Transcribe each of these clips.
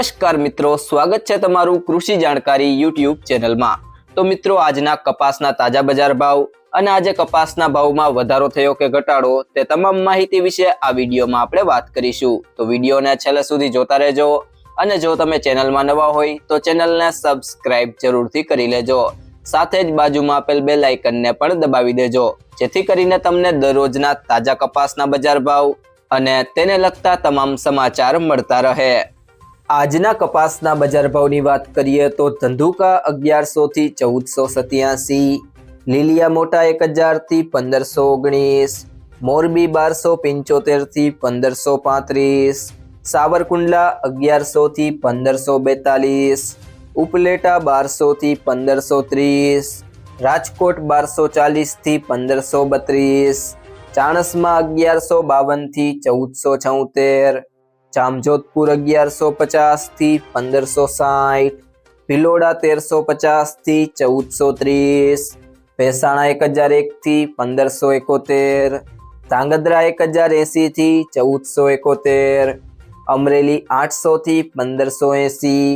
નમસ્કાર મિત્રો, સ્વાગત છે તમારું કૃષિ જાણકારી યુટ્યુબ ચેનલમાં. તો મિત્રો, આજના કપાસના તાજા બજાર ભાવ અને આજે કપાસના ભાવમાં વધારો થયો કે ઘટાડો તે તમામ માહિતી વિશે આ વિડીયોમાં આપણે વાત કરીશું. તો વિડીયોને છેલ્લે સુધી જોતા રહેજો અને જો તમે ચેનલમાં નવા હોય, તો ચેનલને સબસ્ક્રાઇબ જરૂરથી કરી લેજો. સાથે જ બાજુમાં આપેલ બે લાઇકનને પણ દબાવી દેજો, જેથી કરીને તમને દરરોજના તાજા કપાસના બજાર ભાવ અને તેને લગતા તમામ સમાચાર મળતા રહે. આજના કપાસના બજાર ભાવની વાત કરીએ તો ધંધુકા અગિયારસો થી ચૌદસો સત્યાસી, લીલિયા મોટા એક હજારથી પંદરસો ઓગણીસ, મોરબી બારસો પંચોતેરથી પંદરસો પાંત્રીસ, સાવરકુંડલા અગિયારસો થી પંદરસો બેતાલીસ, ઉપલેટા બારસો થી પંદરસો ત્રીસ, રાજકોટ બારસો ચાલીસથી પંદરસો બત્રીસ, ચાણસમાં અગિયારસો બાવનથી ચૌદસો છોતેર જામજોધપુર અગિયારસો પચાસથી પંદરસો સાઠ, ભિલોડા તેરસો પચાસથી ચૌદસો ત્રીસ, ભેસાણા એક હજાર એક થી પંદરસો એકોતેર, ધાંગધ્રા એક હજાર એસી થી ચૌદસો એકોતેર, અમરેલી આઠસો થી પંદરસો એસી,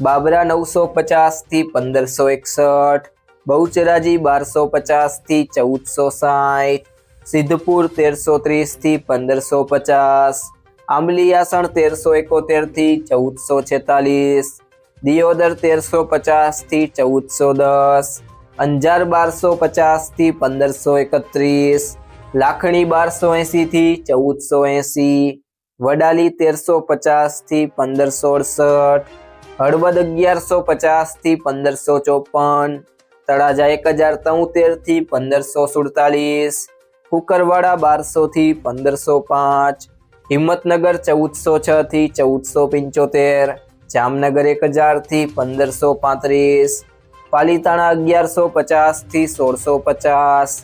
બાબરા નવસો પચાસથી પંદરસો એકસઠ, બહુચરાજી બારસો પચાસથી ચૌદસો સાઠ, સિદ્ધપુર તેરસો ત્રીસથી પંદરસો પચાસ આંબલીયાસણ તેરસો એકોતેરથી ચૌદસો છેતાલીસ. દિયોદર તેરસો પચાસથી ચૌદસો દસ. અંજાર બારસો પચાસથી પંદરસો એકત્રીસ. લાખણી બારસો એંસીથી ચૌદસો એંસી. વડાલી તેરસો પચાસથી પંદરસો અડસઠ. હળવદ અગિયારસો પચાસથી પંદરસો ચોપન. તળાજા એક હજાર તોતેરથી પંદરસો સુડતાલીસ. કુકરવાડા બારસો થી પંદરસો પાંચ. હિંમતનગર ચૌદસો છ થી ચૌદસો પંચોતેર, જામનગર એક હજારથી પંદરસો પાંત્રીસ, પાલીતાણા અગિયારસો પચાસથી સોળસો પચાસ,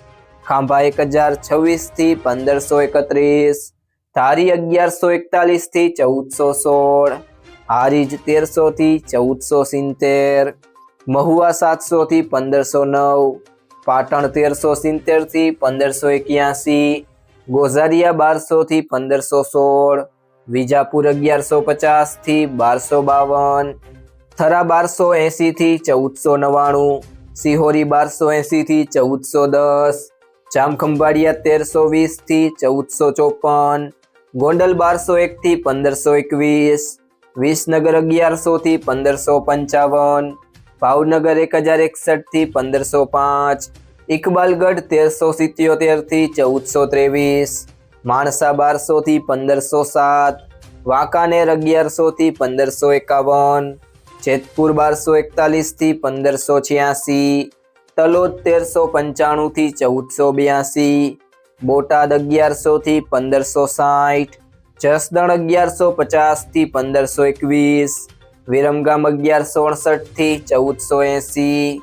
ખાંભા એક હજાર છવ્વીસથી પંદરસો એકત્રીસ, ધારી અગિયારસો એકતાલીસથી ચૌદસો સોળ, હારીજ તેરસો થી ચૌદસો સિત્તેર, મહુવા સાતસો થી પંદરસો નવ, પાટણ તેરસો સિત્તેરથી પંદરસો એક્યાસી ગોઝારિયા બારસો થી પંદરસો સોળ, વિજાપુર અગિયારસો પચાસથી બારસો બાવન, થરા બારસો એંસી થી ચૌદસો નવ્વાણું, સિહોરી બારસો એંસી થી ચૌદસો દસ, જામખંભાળિયા તેરસો વીસથી ચૌદસો ચોપન, ગોંડલ બારસો એક થી પંદરસો એકવીસ, વિસનગર અગિયારસો થી પંદરસો પંચાવન, ભાવનગર એક હજાર એકસઠથી પંદરસો પાંચ ઇકબાલગઢ તેરસો સિત્યોતેરથી ચૌદસો ત્રેવીસ, માણસા બારસો થી પંદરસો સાત, વાંકાનેર અગિયારસો થી પંદરસો એકાવન, જેતપુર બારસો એકતાલીસથી પંદરસો છ્યાસી, તલોદ તેરસો પંચાણું થી ચૌદસો બ્યાસી, બોટાદ અગિયારસો થી પંદરસો સાઠ, જસદણ અગિયારસો પચાસથી પંદરસો એકવીસ, વિરમગામ અગિયારસો અડસઠથી ચૌદસો એંસી